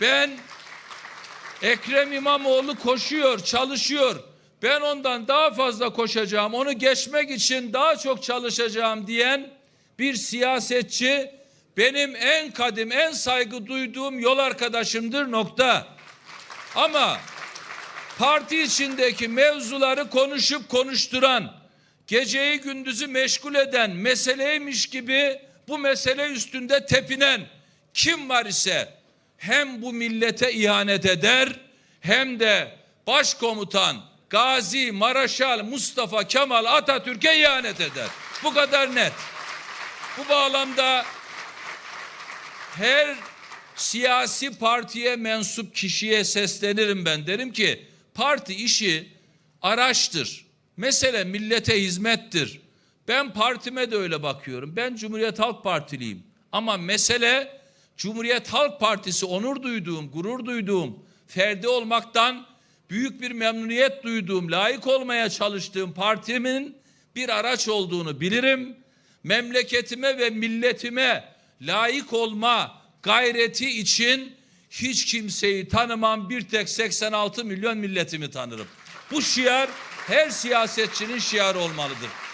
Ben Ekrem İmamoğlu koşuyor, çalışıyor. Ben ondan daha fazla koşacağım, onu geçmek için daha çok çalışacağım diyen bir siyasetçi benim en kadim, en saygı duyduğum yol arkadaşımdır nokta. Ama parti içindeki mevzuları konuşup konuşturan, geceyi gündüzü meşgul eden, meseleymiş gibi bu mesele üstünde tepinen kim var ise hem bu millete ihanet eder hem de başkomutan Gazi Maraşal Mustafa Kemal Atatürk'e ihanet eder. Bu kadar net. Bu bağlamda her siyasi partiye mensup kişiye seslenirim ben. Derim ki parti işi araçtır. Mesele millete hizmettir. Ben partime de öyle bakıyorum. Ben Cumhuriyet Halk Partiliyim. Ama mesele Cumhuriyet Halk Partisi onur duyduğum, gurur duyduğum, ferdi olmaktan büyük bir memnuniyet duyduğum, layık olmaya çalıştığım partimin bir araç olduğunu bilirim. Memleketime ve milletime layık olma gayreti için hiç kimseyi tanımam. Bir tek 86 milyon milletimi tanırım. Bu şiar her siyasetçinin şiarı olmalıdır.